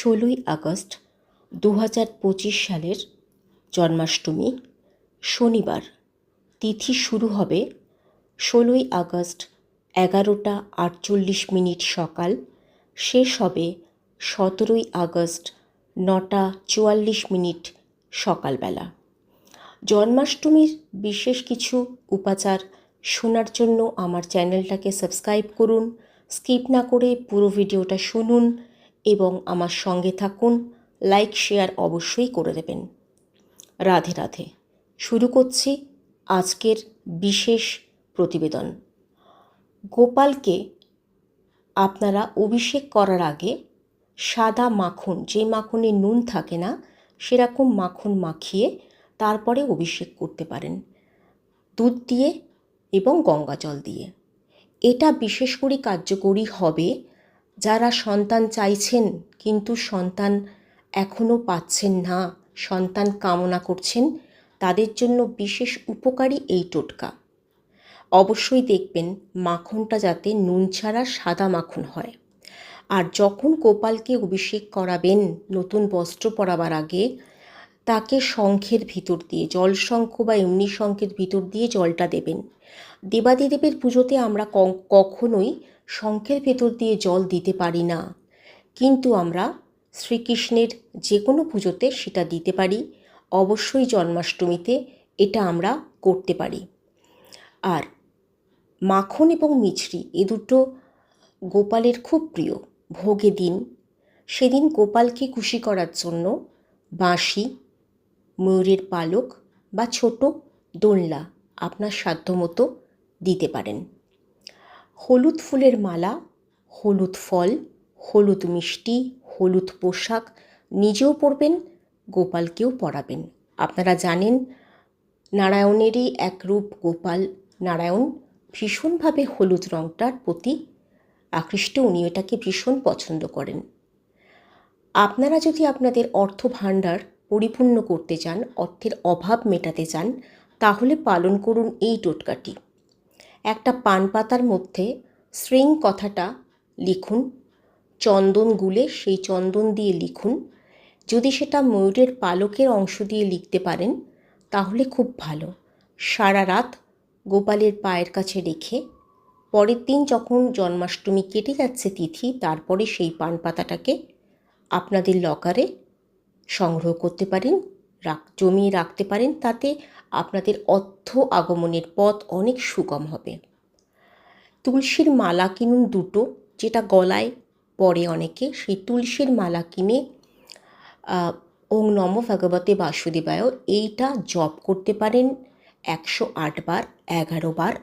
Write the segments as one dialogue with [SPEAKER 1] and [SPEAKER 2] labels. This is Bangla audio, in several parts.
[SPEAKER 1] ষোলোই আগস্ট দু হাজার পঁচিশ সালের জন্মাষ্টমী, শনিবার। তিথি শুরু হবে ষোলোই আগস্ট এগারোটা আটচল্লিশ মিনিট সকাল। শেষ হবে সতেরোই আগস্ট নটা চুয়াল্লিশ মিনিট সকালবেলা। জন্মাষ্টমীর বিশেষ কিছু উপাচার শোনার জন্য আমার চ্যানেলটাকে সাবস্ক্রাইব করুন। স্কিপ না করে পুরো ভিডিওটা শুনুন। এবং আমার সঙ্গে থাকুন। লাইক শেয়ার অবশ্যই করে দেবেন। রাধে রাধে। শুরু করছি আজকের বিশেষ প্রতিবেদন। গোপালকে আপনারা অভিষেক করার আগে সাদা মাখন, যে মাখনে নুন থাকে না, সেরকম মাখন মাখিয়ে তারপরে অভিষেক করতে পারেন। দুধ দিয়ে এবং গঙ্গা জল দিয়ে। এটা বিশেষ করে কার্যকরী হবে যারা সন্তান চাইছেন, কিন্তু সন্তান এখনও পাচ্ছেন না, সন্তান কামনা করছেন, তাদের জন্য বিশেষ উপকারী এই টোটকা। অবশ্যই দেখবেন মাখনটা যাতে নুন ছাড়া সাদা মাখন হয়। আর যখন গোপালকে অভিষেক করাবেন নতুন বস্ত্র পরাবার আগে, তাকে শঙ্খের ভিতর দিয়ে, জল শঙ্খ বা এমনি শঙ্খের ভিতর দিয়ে জলটা দেবেন। দেবাদিদেবের পুজোতে আমরা কখনোই শঙ্খের ভেতর দিয়ে জল দিতে পারি না। কিন্তু আমরা শ্রীকৃষ্ণের যে কোনো পুজোতে সেটা দিতে পারি। অবশ্যই জন্মাষ্টমীতে এটা আমরা করতে পারি। আর মাখন এবং মিছরি এ দুটো গোপালের খুব প্রিয়, ভোগে দিন। সেদিন গোপালকে খুশি করার জন্য বাঁশি, ময়ূরের পালক বা ছোট দোলনা আপনার সাধ্যমতো দিতে পারেন। হলুদ ফুলের মালা, হলুদ ফল, হলুদ মিষ্টি, হলুদ পোশাক নিজেও পরবেন, গোপালকেও পরাবেন। আপনারা জানেন, নারায়ণেরই এক রূপ গোপাল নারায়ণ ভীষণভাবে হলুদ রঙটার প্রতি আকৃষ্ট উনি এটাকে ভীষণ পছন্দ করেন। আপনারা যদি আপনাদের অর্থ ভাণ্ডার পরিপূর্ণ করতে চান, অর্থের অভাব মেটাতে চান, তাহলে পালন করুন এই টোটকাটি। একটা পান পাতার মধ্যে শৃং কথাটা লিখুন। চন্দন গুলে সেই চন্দন দিয়ে লিখুন। যদি সেটা ময়ূরের পালকের অংশ দিয়ে লিখতে পারেন, তাহলে খুব ভালো। সারা রাত গোপালের পায়ের কাছে রেখে পরের দিন যখন জন্মাষ্টমী কেটে যাচ্ছে তিথি, তারপরে সেই পান পাতাটাকে আপনাদের লকারে সংগ্রহ করতে পারেন। রাখ, জমিয়ে রাখতে পারেন, তাতে আপনাদের অর্থ আগমনের পথ অনেক সুগম হবে। তুলসীর মালা কিনুন দুটো, যেটা গলায় পরে অনেকে, সেই তুলসীর মালা কিনে ওং নম ভগবতে বাসুদেবায়, এইটা জপ করতে পারেন একশো আটবার এগারো বার,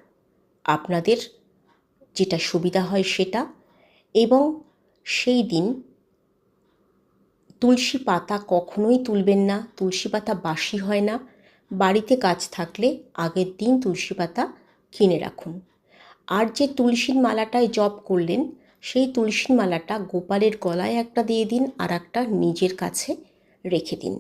[SPEAKER 1] আপনাদের যেটা সুবিধা হয় সেটা। এবং সেই দিন তুলসী পাতা কখনোই তুলবেন না, তুলসী পাতা বাসি হয় না। বাড়িতে গাছ থাকলে আগের দিন তুলসী পাতা কিনে রাখুন। আর যে তুলসীর মালাটায় জপ করলেন, সেই তুলসীর মালাটা গোপালের গলায় একটা দিয়ে দিন আর একটা নিজের কাছে রেখে দিন।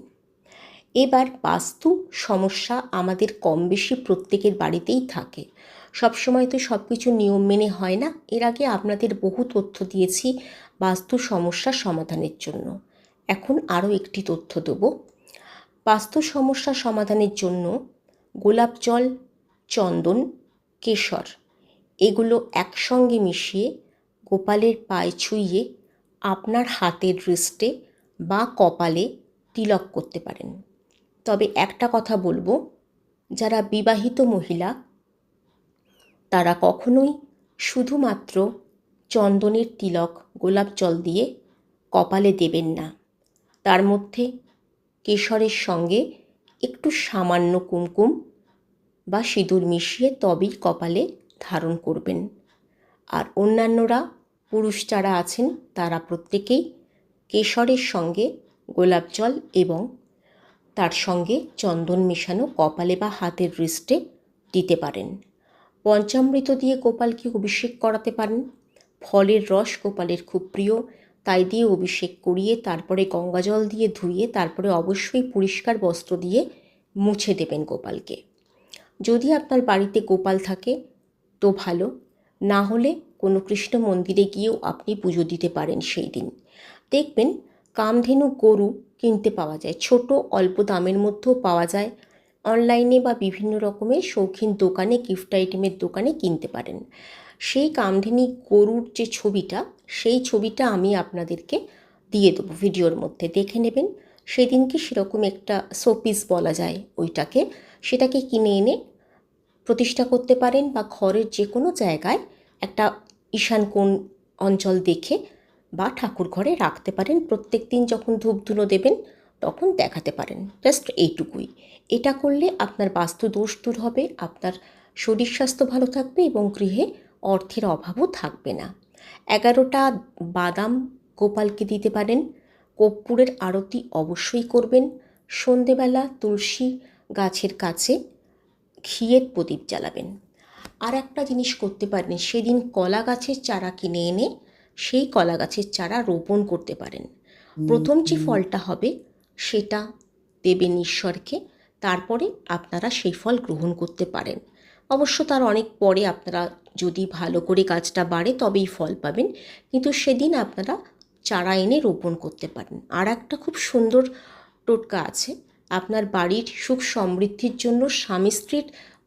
[SPEAKER 1] এবার বাস্তু সমস্যা আমাদের কম বেশি প্রত্যেকের বাড়িতেই থাকে। সবসময় তো সব কিছু নিয়ম মেনে হয় না। এর আগে আপনাদের বহু তথ্য দিয়েছি বাস্তু সমস্যা সমাধানের জন্য। এখন আরও একটি তথ্য দেব। বাস্তু সমস্যা সমাধানের জন্য গোলাপ জল, চন্দন, কেশর, এগুলো একসঙ্গে মিশিয়ে গোপালের পায়ে ছুঁয়ে আপনার হাতের রিস্টে বা কপালে তিলক করতে পারেন। তবে একটা কথা বলব, যারা বিবাহিত মহিলা, তারা কখনোই শুধুমাত্র চন্দনের তিলক গোলাপ জল দিয়ে কপালে দেবেন না। তার মধ্যে কেশরের সঙ্গে একটু সামান্য কুমকুম বা সিঁদুর মিশিয়ে তবেই কপালে ধারণ করবেন। আর অন্যান্যরা পুরুষ যারা আছেন, তারা প্রত্যেকেই কেশরের সঙ্গে গোলাপ জল এবং তার সঙ্গে চন্দন মেশানো কপালে বা হাতের রিস্টে দিতে পারেন। পঞ্চামৃত দিয়ে গোপালকে অভিষেক করাতে পারেন। ফলের রস গোপালের খুব প্রিয়। তাই দিয়ে অভিষেক করিয়ে তারপরে গঙ্গা জল দিয়ে ধুয়ে তারপরে অবশ্যই পরিষ্কার বস্ত্র দিয়ে মুছে দেবেন গোপালকে। যদি আপনার বাড়িতে গোপাল থাকে, তো ভালো। না হলে কোনো কৃষ্ণ মন্দিরে গিয়েও আপনি পুজো দিতে পারেন সেই দিন। দেখবেন কামধেনু গরু কিনতে পাওয়া যায়, ছোট অল্প দামের মধ্যেও পাওয়া যায়। অনলাইনে বা বিভিন্ন রকমের শৌখিন দোকানে, গিফট আইটেমের দোকানে কিনতে পারেন। সেই কামধেনি গরুর যে ছবিটা, সেই ছবিটা আমি আপনাদেরকে দিয়ে দেবো ভিডিওর মধ্যে। দেখে নেবেন সেদিনকে সেরকম একটা শোপিস বলা যায় ওইটাকে। সেটাকে কিনে এনে প্রতিষ্ঠা করতে পারেন বা ঘরের যে কোনো জায়গায় একটা ঈশান কোণ অঞ্চল দেখে বা ঠাকুর ঘরে রাখতে পারেন। প্রত্যেক দিন যখন ধূপ ধুনো দেবেন, তখন দেখাতে পারেন। জাস্ট এইটুকুই। এটা করলে আপনার বাস্তু দোষ দূর হবে, আপনার শরীর স্বাস্থ্য ভালো থাকবে এবং গৃহে অর্থের অভাবও থাকবে না। এগারোটা বাদাম গোপালকে দিতে পারেন। কর্পূরের আরতি অবশ্যই করবেন। সন্ধেবেলা তুলসী গাছের কাছে ঘিয়ের প্রদীপ জ্বালাবেন। আর একটা জিনিস করতে পারেন সেদিন কলা গাছের চারা কিনে এনে সেই কলা গাছের চারা রোপণ করতে পারেন। প্রথম যে ফলটা হবে সেটা দেবেন ঈশ্বরকে তারপরে আপনারা সেই ফল গ্রহণ করতে পারেন। অবশ্য তার অনেক পরে আপনারা যদি ভালো করে গাছটা বাড়ে তবেই ফল পাবেন। কিন্তু সেদিন আপনারা চারা এনে রোপণ করতে পারেন। আর একটা খুব সুন্দর টোটকা আছে। আপনার বাড়ির সুখ সমৃদ্ধির জন্য, স্বামী স্ত্রীর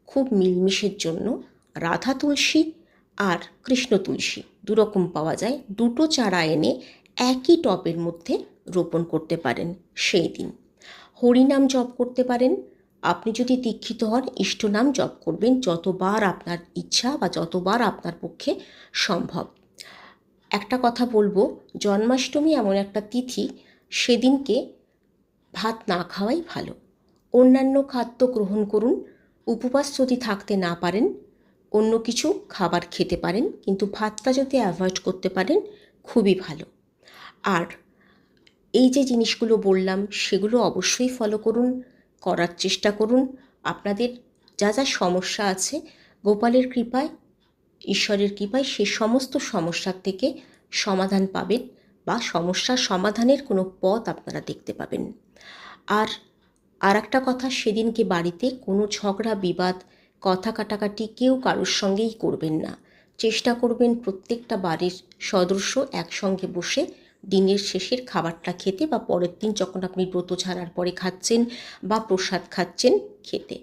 [SPEAKER 1] খুব মিলমিশের জন্য রাধা তুলসী আর কৃষ্ণ তুলসী দুরকম পাওয়া যায়। দুটো চারা এনে একই টবের মধ্যে রোপণ করতে পারেন সেই দিন। হরিনাম জপ করতে পারেন আপনি যদি দীক্ষিত হন ইষ্টনাম জপ করবেন যতবার আপনার ইচ্ছা বা যতবার আপনার পক্ষে সম্ভব। একটা কথা বলব, জন্মাষ্টমী এমন একটা তিথি, সেদিনকে ভাত না খাওয়াই ভালো। অন্যান্য খাদ্য গ্রহণ করুন, উপবাস যদি থাকতে না পারেন, অন্য কিছু খাবার খেতে পারেন, কিন্তু ভাতটা যদি অ্যাভয়েড করতে পারেন, খুবই ভালো। আর এই যে জিনিসগুলো বললাম, সেগুলো অবশ্যই ফলো করুন। করার চেষ্টা করুন। আপনাদের যা যা সমস্যা আছে, গোপালের কৃপায়, ঈশ্বরের কৃপায় সে সমস্ত সমস্যার থেকে সমাধান পাবেন বা সমস্যার সমাধানের কোনো পথ আপনারা দেখতে পাবেন। আর আর একটা কথা, সেদিনকে বাড়িতে কোনো ঝগড়া, বিবাদ, কথা কাটাকাটি কেউ কারোর সঙ্গেই করবেন না। চেষ্টা করবেন প্রত্যেকটা বাড়ির সদস্য একসঙ্গে বসে দিনের শেষের খাবারটা খেতে বা পরের দিন যখন আপনি ব্রত ছাড়ার পরে খাচ্ছেন বা প্রসাদ খাচ্ছেন, খেতে।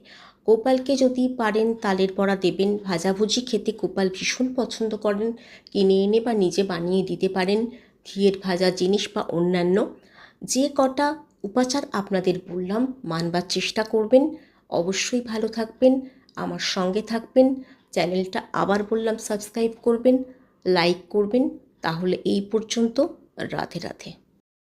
[SPEAKER 1] গোপালকে যদি পারেন তালের বড়া দেবেন, ভাজাভুজি খেতে গোপাল ভীষণ পছন্দ করেন, কিনে এনে বা নিজে বানিয়ে দিতে পারেন, ঘিয়ের ভাজা জিনিস বা অন্যান্য। যে কটা উপাচার আপনাদের বললাম, মানবার চেষ্টা করবেন। অবশ্যই ভালো থাকবেন, আমার সঙ্গে থাকবেন, চ্যানেলটা আবার বললাম সাবস্ক্রাইব করবেন, লাইক করবেন। তাহলে এই পর্যন্ত রাধে রাধে